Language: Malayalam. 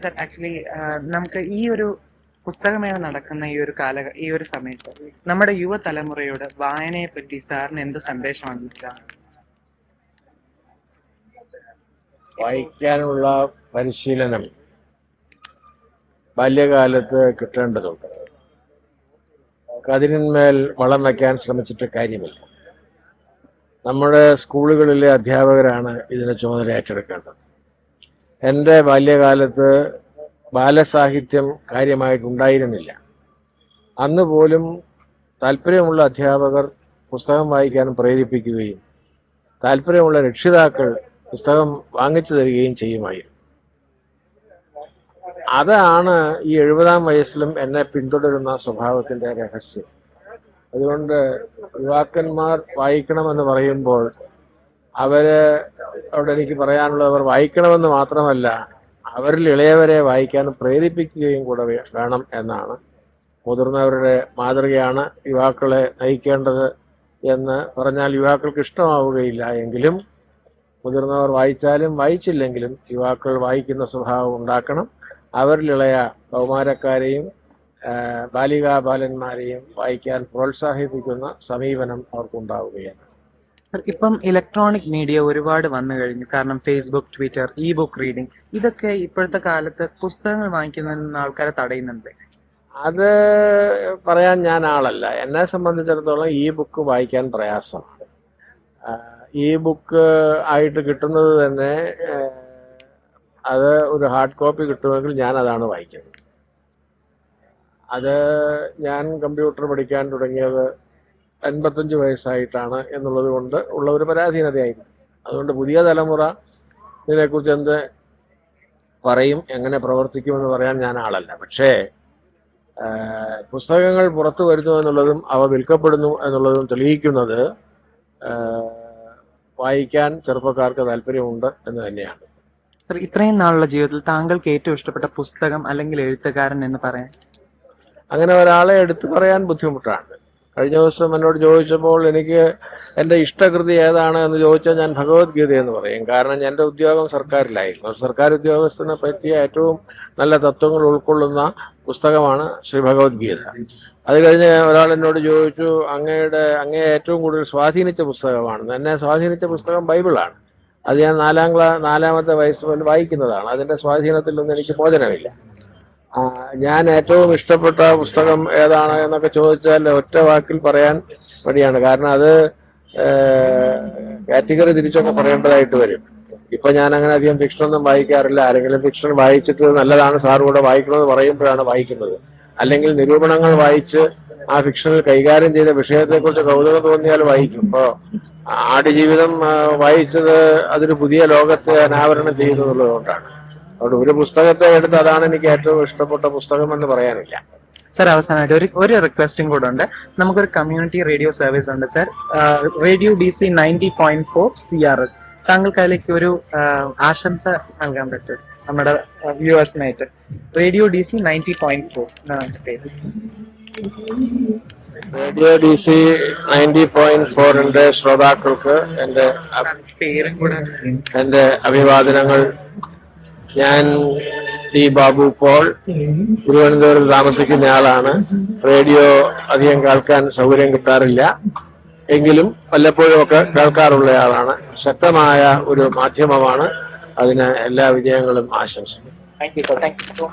സർ ആക്ച്വലി നമുക്ക് ഈ ഒരു പുസ്തകമേള നടക്കുന്ന ഈ ഒരു കാല ഈ ഒരു സമയത്ത് നമ്മുടെ യുവതലമുറയോട് വായനയെ പറ്റി സാറിന് എന്ത് സന്ദേശമാണ് വായിക്കാനുള്ള പരിശീലനം ബാല്യകാലത്ത് കിട്ടേണ്ടതുണ്ട്. കതിരിന്മേൽ വളം വയ്ക്കാൻ ശ്രമിച്ചിട്ട് കാര്യമില്ല. നമ്മുടെ സ്കൂളുകളിലെ അധ്യാപകരാണ് ഇതിനെ ചുമതല ഏറ്റെടുക്കേണ്ടത്. എന്റെ ബാല്യകാലത്ത് ബാലസാഹിത്യം കാര്യമായിട്ടുണ്ടായിരുന്നില്ല. അന്ന് പോലും താല്പര്യമുള്ള അധ്യാപകർ പുസ്തകം വായിക്കാൻ പ്രേരിപ്പിക്കുകയും താല്പര്യമുള്ള രക്ഷിതാക്കൾ പുസ്തകം വാങ്ങിച്ചു തരികയും ചെയ്യുമായിരുന്നു. അതാണ് ഈ എഴുപതാം വയസ്സിലും എന്നെ പിന്തുടരുന്ന സ്വഭാവത്തിന്റെ രഹസ്യം. അതുകൊണ്ട് യുവാക്കന്മാർ വായിക്കണമെന്ന് പറയുമ്പോൾ അവർ അവിടെ എനിക്ക് പറയാനുള്ളത് അവർ വായിക്കണമെന്ന് മാത്രമല്ല അവരിൽ ഇളയവരെ വായിക്കാൻ പ്രേരിപ്പിക്കുകയും കൂടെ വേണം എന്നാണ്. മുതിർന്നവരുടെ മാതൃകയാണ് യുവാക്കളെ നയിക്കേണ്ടത് എന്ന് പറഞ്ഞാൽ യുവാക്കൾക്ക് ഇഷ്ടമാവുകയില്ല എങ്കിലും മുതിർന്നവർ വായിച്ചാലും വായിച്ചില്ലെങ്കിലും യുവാക്കൾ വായിക്കുന്ന സ്വഭാവം ഉണ്ടാക്കണം. അവരിലിളയ കൗമാരക്കാരെയും ബാലികാബാലന്മാരെയും ബാലികാ ബാലന്മാരെയും വായിക്കാൻ പ്രോത്സാഹിപ്പിക്കുന്ന സമീപനം അവർക്കുണ്ടാവുകയാണ്. ഇപ്പം ഇലക്ട്രോണിക് മീഡിയ ഒരുപാട് വന്നു കഴിഞ്ഞു. കാരണം Facebook Twitter e book reading ഇതൊക്കെ ഇപ്പോഴത്തെ കാലത്ത് പുസ്തകങ്ങൾ വാങ്ങിക്കുന്നതിൽ നിന്ന് ആൾക്കാരെ തടയുന്നുണ്ട്. അത് പറയാൻ ഞാൻ ആളല്ല. എന്നെ സംബന്ധിച്ചിടത്തോളം ഈ ബുക്ക് വായിക്കാൻ പ്രയാസമാണ് ഈ ബുക്ക് ആയിട്ട് കിട്ടുന്നത് തന്നെ അത് ഒരു ഹാർഡ് കോപ്പി കിട്ടുമെങ്കിൽ ഞാൻ അതാണ് വായിക്കുന്നത്. അത് ഞാൻ കമ്പ്യൂട്ടർ പഠിക്കാൻ തുടങ്ങിയത് എൺപത്തഞ്ച് വയസ്സായിട്ടാണ് എന്നുള്ളത് കൊണ്ട് ഉള്ള ഒരു പരാധീനതയായിരുന്നു. അതുകൊണ്ട് പുതിയ തലമുറ ഇതിനെക്കുറിച്ച് എന്ത് പറയും എങ്ങനെ പ്രവർത്തിക്കുമെന്ന് പറയാൻ ഞാൻ ആളല്ല. പക്ഷേ പുസ്തകങ്ങൾ പുറത്തു വരുന്നു എന്നുള്ളതും അവ വിൽക്കപ്പെടുന്നു എന്നുള്ളതും തെളിയിക്കുന്നത് വായിക്കാൻ ചെറുപ്പക്കാർക്ക് താല്പര്യമുണ്ട് എന്ന് തന്നെയാണ്. ഇത്രയും നാളുള്ള ജീവിതത്തിൽ താങ്കൾക്ക് ഏറ്റവും ഇഷ്ടപ്പെട്ട പുസ്തകം അല്ലെങ്കിൽ എഴുത്തുകാരൻ എന്ന് പറയാൻ? അങ്ങനെ ഒരാളെ എടുത്തു പറയാൻ ബുദ്ധിമുട്ടാണ്. കഴിഞ്ഞ ദിവസം എന്നോട് ചോദിച്ചപ്പോൾ എനിക്ക് എന്റെ ഇഷ്ടകൃതി ഏതാണ് എന്ന് ചോദിച്ചാൽ ഞാൻ ഭഗവത്ഗീത എന്ന് പറയും. കാരണം എന്റെ ഉദ്യോഗം സർക്കാരിലായിരുന്നു. സർക്കാർ ഉദ്യോഗസ്ഥനെ പറ്റിയ ഏറ്റവും നല്ല തത്വങ്ങൾ ഉൾക്കൊള്ളുന്ന പുസ്തകമാണ് ശ്രീ ഭഗവത്ഗീത. അത് കഴിഞ്ഞ് ഒരാൾ എന്നോട് ചോദിച്ചു അങ്ങയുടെ അങ്ങയെ ഏറ്റവും കൂടുതൽ സ്വാധീനിച്ച പുസ്തകമാണ് എന്നെ സ്വാധീനിച്ച പുസ്തകം ബൈബിളാണ്. അത് ഞാൻ നാലാം ക്ലാ നാലാമത്തെ വയസ്സ് വായിക്കുന്നതാണ്. അതിന്റെ സ്വാധീനത്തിൽ ഒന്നും എനിക്ക് മോചനമില്ല. ഞാൻ ഏറ്റവും ഇഷ്ടപ്പെട്ട പുസ്തകം ഏതാണ് എന്നൊക്കെ ചോദിച്ചാൽ ഒറ്റ വാക്കിൽ പറയാൻ മടിയാണ്. കാരണം അത് കാറ്റഗറി തിരിച്ചൊക്കെ പറയേണ്ടതായിട്ട് വരും. ഇപ്പൊ ഞാൻ അങ്ങനെ അധികം ഫിക്ഷനൊന്നും വായിക്കാറില്ല. ആരെങ്കിലും ഫിക്ഷൻ വായിച്ചിട്ട് നല്ലതാണ് സാർ കൂടെ വായിക്കണമെന്ന് പറയുമ്പോഴാണ് വായിക്കുന്നത്. അല്ലെങ്കിൽ നിരൂപണങ്ങൾ വായിച്ച് ആ ഫിക്ഷനിൽ കൈകാര്യം ചെയ്ത വിഷയത്തെക്കുറിച്ച് കൗതുകം തോന്നിയാൽ വായിക്കും. ഇപ്പോ ആടുജീവിതം വായിച്ചത് അതൊരു പുതിയ ലോകത്തെ അനാവരണം ചെയ്യുന്നതുള്ളതുകൊണ്ടാണ് കൊണ്ടാണ്. അതുകൊണ്ട് ഒരു പുസ്തകത്തെ എടുത്ത് അതാണ് എനിക്ക് ഏറ്റവും ഇഷ്ടപ്പെട്ട പുസ്തകം എന്ന് പറയാനില്ല. സർ അവസാനമായിട്ട് ഒരു ഒരു റിക്വസ്റ്റും കൂടെ ഉണ്ട്. നമുക്കൊരു കമ്മ്യൂണിറ്റി റേഡിയോ സർവീസ് ഉണ്ട് sir. Radio D C ninety point four C R S താങ്കൾക്ക് അതിലേക്ക് ഒരു ആശംസ നൽകാൻ പറ്റും നമ്മുടെ വ്യൂവേഴ്സിനായിട്ട്. Radio D C ninety point four പേര്. Radio D C ninety point ഫോറിന്റെ ശ്രോതാക്കൾക്ക് എന്റെ എന്റെ അഭിവാദനങ്ങൾ ഞാൻ ടി ബാബു പോൾ തിരുവനന്തപുരം താമസിക്കുന്ന ആളാണ്. റേഡിയോ അധികം കേൾക്കാൻ സൗകര്യം കിട്ടാറില്ല. എങ്കിലും വല്ലപ്പോഴും ഒക്കെ കേൾക്കാറുള്ള ആളാണ്. ശക്തമായ ഒരു മാധ്യമമാണ്. അതിന് എല്ലാ വിജയങ്ങളും ആശംസിക്കുന്നു.